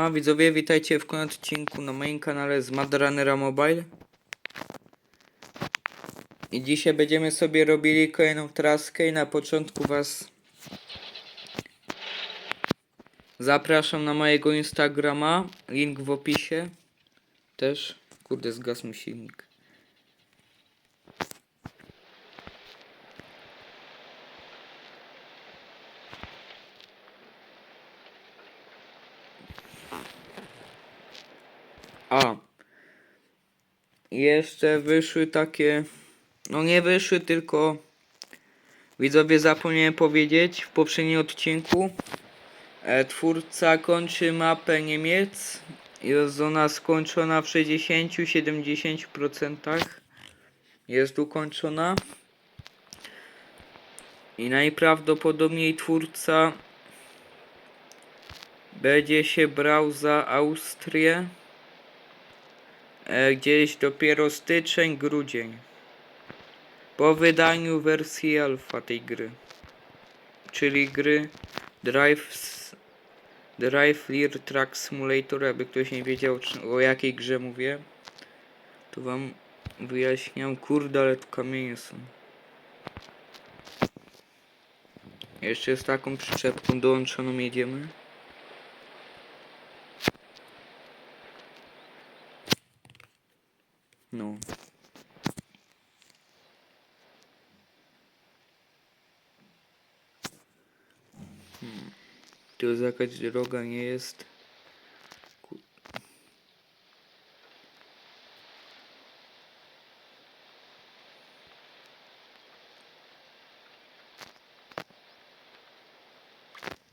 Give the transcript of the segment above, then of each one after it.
A widzowie, witajcie w kolejnym odcinku na moim kanale z Madrunnera Mobile. I dzisiaj będziemy sobie robili kolejną traskę i na początku was zapraszam na mojego Instagrama, link w opisie. Też, kurde zgasł mi silnik. A. Jeszcze wyszły takie. No nie wyszły, tylko. Widzowie zapomniałem powiedzieć w poprzednim odcinku. E, twórca kończy mapę Niemiec. Jest ona skończona w 60-70%. Jest ukończona. I najprawdopodobniej twórca będzie się brał za Austrię. E, gdzieś dopiero styczeń, grudzień. Po wydaniu wersji alfa tej gry. Czyli gry Drive, Drive Clear Track Simulator, aby ktoś nie wiedział o jakiej grze mówię. To wam wyjaśniam. Kurde, ale tu kamienie są. Jeszcze z taką przyczepką dołączoną jedziemy. No. Hmm. Tu jakaś droga, nie jest.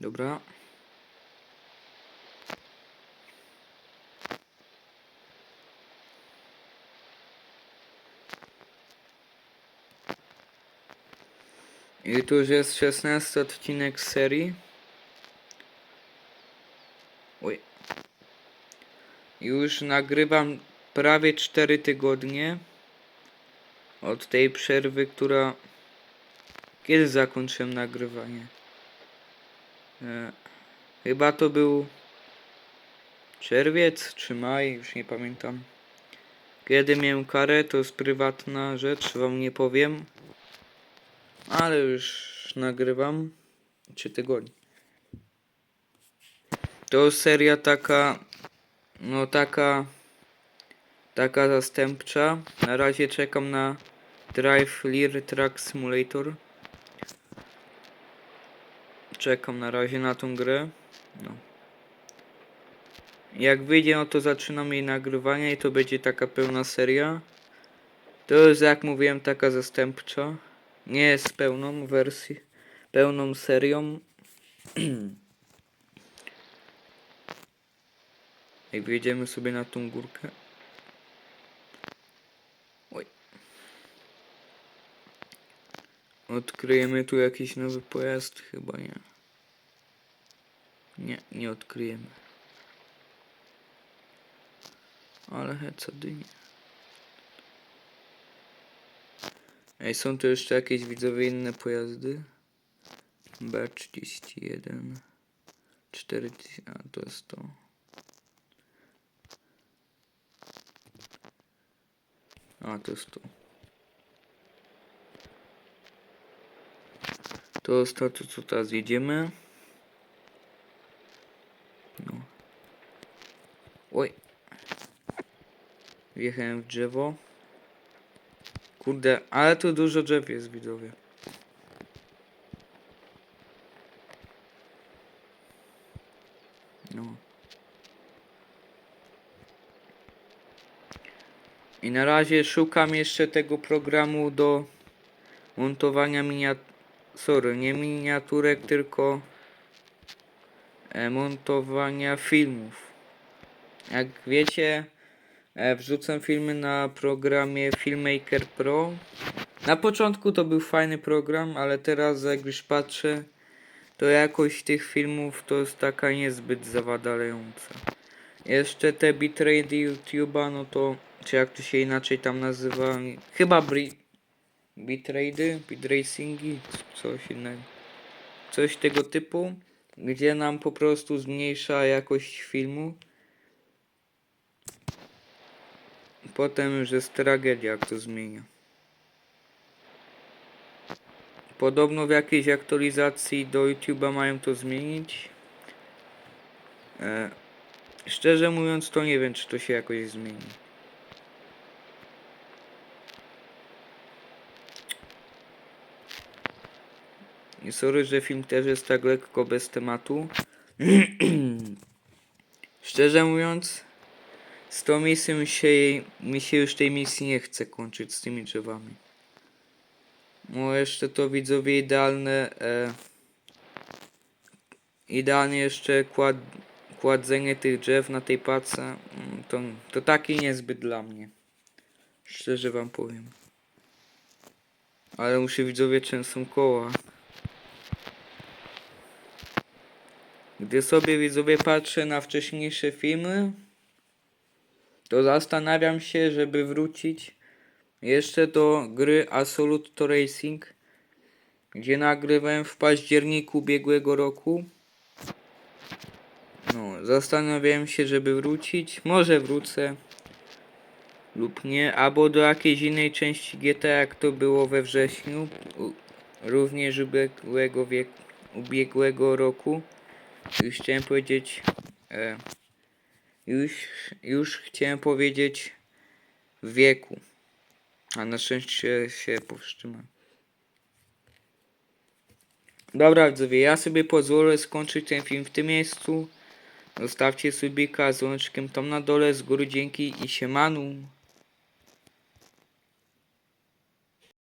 Dobra. I tu już jest 16 odcinek serii. Oj. Już nagrywam prawie 4 tygodnie. Od tej przerwy, która... Kiedy zakończyłem nagrywanie? E, chyba to był czerwiec czy maj, już nie pamiętam. Kiedy miałem karę, to jest prywatna rzecz, wam nie powiem. Ale już nagrywam 3 tygodnie. To seria taka, no taka, taka zastępcza. Na razie czekam na Drive Clear Track Simulator. Czekam na razie na tą grę. No. Jak wyjdzie, no to zaczynam jej nagrywanie i to będzie taka pełna seria. To jest, jak mówiłem, taka zastępcza. Nie jest pełną wersją, pełną serią. Jak wjedziemy sobie na tą górkę. Oj. Odkryjemy tu jakiś nowy pojazd? Chyba nie. Nie, nie odkryjemy. Ale heca dynie. Ej, są tu jeszcze jakieś widzowie inne pojazdy? B31 4000, a to jest to. A, to jest to. To jest to, co- teraz jedziemy. No. Oj. Wjechałem w drzewo. Kurde, ale tu dużo drzew jest, widzowie. No. I na razie szukam jeszcze tego programu do montowania miniat... Sorry, nie miniaturek, tylko e, montowania filmów. Jak wiecie, wrzucam filmy na programie Filmmaker Pro. Na początku to był fajny program, ale teraz jak już patrzę, to jakość tych filmów to jest taka niezbyt zawadająca. Jeszcze te bitrate YouTube'a, no to, czy jak to się inaczej tam nazywa, chyba bri... bitracingi, coś innego. Coś tego typu. gdzie nam po prostu zmniejsza jakość filmu. Potem już jest tragedia, jak to zmienia. Podobno w jakiejś aktualizacji do YouTube'a mają to zmienić. E, szczerze mówiąc, to nie wiem, czy to się jakoś zmieni. I sorry, że film też jest tak lekko bez tematu. Szczerze mówiąc, z tą misją się, mi się już tej misji nie chce kończyć z tymi drzewami. No jeszcze to widzowie idealne. E, idealnie jeszcze kład, kładzenie tych drzew na tej pace. mm, To, to taki niezbyt dla mnie. Szczerze wam powiem. Ale muszę widzowie często koła. Gdy sobie widzowie patrzę na wcześniejsze filmy, to zastanawiam się, żeby wrócić jeszcze do gry Absolute Racing, gdzie nagrywałem w październiku ubiegłego roku. No, zastanawiałem się, żeby wrócić. Może wrócę lub nie, albo do jakiejś innej części GTA, jak to było we wrześniu, również ubiegłego, wiek, ubiegłego roku. Już chciałem powiedzieć. E, już, już chciałem powiedzieć w wieku. A na szczęście się powstrzymałem. Dobra, widzowie, ja sobie pozwolę skończyć ten film w tym miejscu. Zostawcie subika z łączkiem tam na dole, z góry dzięki i siemanu.